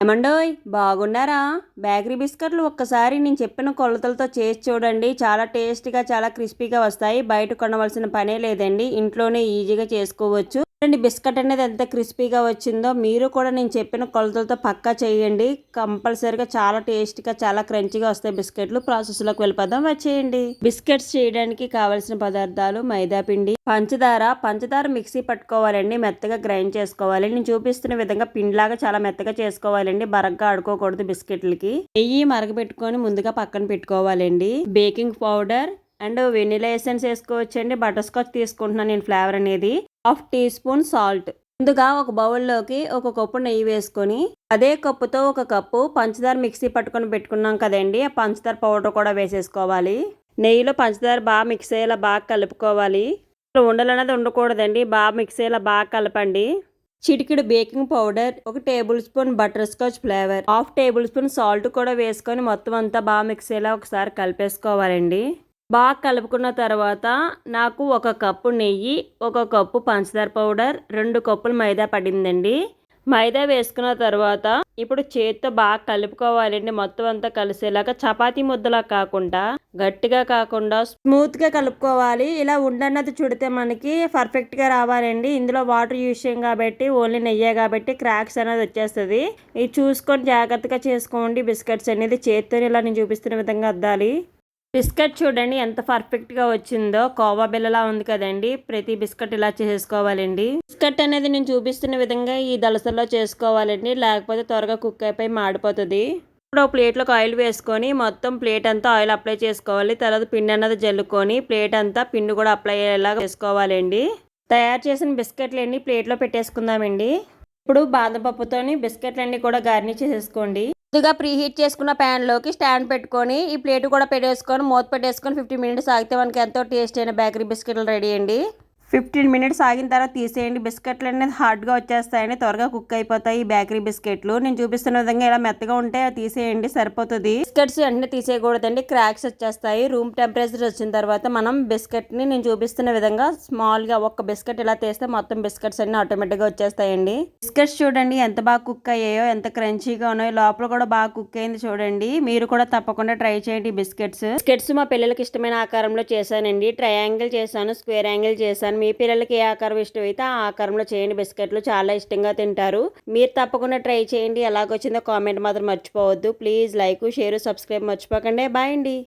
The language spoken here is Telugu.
ఏమండోయ్ బాగున్నారా? బేకరీ బిస్కెట్లు ఒక్కసారి నేను చెప్పిన కొలతలతో చేసి చూడండి. చాలా టేస్టీగా చాలా క్రిస్పీగా వస్తాయి. బయట కొనవలసిన పనే లేదండి. ఇంట్లోనే ఈజీగా చేసుకోవచ్చు. చూడండి బిస్కెట్ అనేది ఎంత క్రిస్పీగా వచ్చిందో. మీరు కూడా నేను చెప్పిన కొలతలతో పక్కా చేయండి. కంపల్సరీగా చాలా టేస్టీగా చాలా క్రంచీగా వస్తాయి బిస్కెట్లు. ప్రాసెస్లోకి వెళ్ళిపోదాం వచ్చేయండి. బిస్కెట్స్ చేయడానికి కావలసిన పదార్థాలు మైదా పిండి పంచదార. పంచదార మిక్సీ పట్టుకోవాలండి మెత్తగా గ్రైండ్ చేసుకోవాలి. నేను చూపిస్తున్న విధంగా పిండిలాగా చాలా మెత్తగా చేసుకోవాలండి. బరగ్గా ఆడుకోకూడదు బిస్కెట్లకి. నెయ్యి మరగపెట్టుకొని ముందుగా పక్కన పెట్టుకోవాలండి. Baking powder and vanilla essence వేసుకోవచ్చండి. బటర్ స్కాచ్ తీసుకుంటున్నాను నేను ఫ్లేవర్ అనేది. Half teaspoon salt. ముందుగా ఒక బౌల్లోకి ఒక కప్పు నెయ్యి వేసుకొని అదే కప్పుతో ఒక కప్పు పంచదార మిక్సీ పట్టుకొని పెట్టుకున్నాం కదండి. ఆ పంచదార పౌడర్ కూడా వేసేసుకోవాలి. నెయ్యిలో పంచదార బాగా మిక్స్ అయ్యేలా బాగా కలుపుకోవాలి. ఉండలు అనేది ఉండకూడదండి. బాగా మిక్స్ అయ్యేలా బాగా కలపండి. చిటికెడు బేకింగ్ పౌడర్ ఒక tablespoon butterscotch flavour half tablespoon salt కూడా వేసుకొని మొత్తం అంతా బాగా మిక్స్ అయ్యేలా ఒకసారి కలిపేసుకోవాలండి. బాగా కలుపుకున్న తర్వాత నాకు ఒక కప్పు నెయ్యి ఒక కప్పు పంచదార పౌడర్ రెండు కప్పులు మైదా పడిందండి. మైదా వేసుకున్న తర్వాత ఇప్పుడు చేత్తో బాగా కలుపుకోవాలండి. మొత్తం అంతా కలిసేలాగా చపాతీ ముద్దలా కాకుండా గట్టిగా కాకుండా స్మూత్గా కలుపుకోవాలి. ఇలా ఉండన్నది చుడితే మనకి పర్ఫెక్ట్గా రావాలండి. ఇందులో వాటర్ యూస్ చేయం కాబట్టి ఓన్లీ నెయ్యే కాబట్టి క్రాక్స్ అనేది వచ్చేస్తుంది. ఇది చూసుకొని జాగ్రత్తగా చేసుకోండి. బిస్కెట్స్ అనేది చేతితో ఇలా నేను చూపిస్తున్న విధంగా అద్దాలి. బిస్కెట్ చూడండి ఎంత పర్ఫెక్ట్గా వచ్చిందో. కోవా బిల్లలా ఉంది కదండి. ప్రతి బిస్కెట్ ఇలా చేసుకోవాలండి. బిస్కెట్ అనేది నేను చూపిస్తున్న విధంగా ఈ దళసల్లో చేసుకోవాలండి. లేకపోతే త్వరగా కుక్ అయిపోయి మాడిపోతుంది. ఇప్పుడు ఒక ప్లేట్లోకి ఆయిల్ వేసుకొని మొత్తం ప్లేట్ అంతా ఆయిల్ అప్లై చేసుకోవాలి. తర్వాత పిండి అన్నది జల్లుకొని ప్లేట్ అంతా పిండి కూడా అప్లై అయ్యేలాగా చేసుకోవాలండి. తయారు చేసిన బిస్కెట్లన్నీ ప్లేట్లో పెట్టేసుకుందామండి. ఇప్పుడు బాదం పప్పుతోని బిస్కెట్లన్నీ కూడా గార్నిష్ చేసేసుకోండి. ముందుగా ప్రీ హీట్ చేసుకున్న ప్యాన్లోకి స్టాండ్ పెట్టుకొని ఈ ప్లేట్ కూడా పెట్టేసుకొని మూత పెట్టేసుకొని ఫిఫ్టీన్ మినిట్స్ ఆగితే మనకి ఎంతో టేస్ట్ అయిన బేకరీ బిస్కెట్లు రెడీ అండి. ఫిఫ్టీన్ మినిట్స్ ఆగిన తర్వాత తీసేయండి. బిస్కెట్లు అనేది హార్డ్గా వచ్చేస్తాయండి. త్వరగా కుక్ అయిపోతాయి ఈ బేకరీ బిస్కెట్లు. నేను చూపిస్తున్న విధంగా ఇలా మెత్తగా ఉంటే తీసేయండి సరిపోతుంది. బిస్కెట్స్ వెంటనే తీసేయకూడదండి. క్రాక్స్ వచ్చేస్తాయి. రూమ్ టెంపరేచర్ వచ్చిన తర్వాత మనం బిస్కెట్ని నేను చూపిస్తున్న విధంగా స్మాల్గా ఒక బిస్కెట్ ఇలా తీస్తే మొత్తం బిస్కెట్స్ అన్ని ఆటోమేటిక్గా వచ్చేస్తాయండి. బిస్కెట్స్ చూడండి ఎంత బాగా కుక్ అయ్యాయో ఎంత క్రంచీగా ఉన్నాయో. లోపల కూడా బాగా కుక్ అయింది చూడండి. మీరు కూడా తప్పకుండా ట్రై చేయండి బిస్కెట్స్. బిస్కెట్స్ మా పిల్లలకి ఇష్టమైన ఆకారంలో చేశానండి. ట్రయాంగిల్ చేశాను స్క్వేర్ యాంగిల్ చేశాను. మీ పిల్లలకి ఏ ఆకారం ఇష్టమైతే ఆ ఆకారంలో చేయండి. బిస్కెట్లు చాలా ఇష్టంగా తింటారు. మీరు తప్పకుండా ట్రై చేయండి. ఎలాగొచ్చిందో కామెంట్ మాత్రం మర్చిపోవద్దు. ప్లీజ్ లైక్ షేర్ సబ్స్క్రైబ్ మర్చిపోకండి. బాయ్ అండి.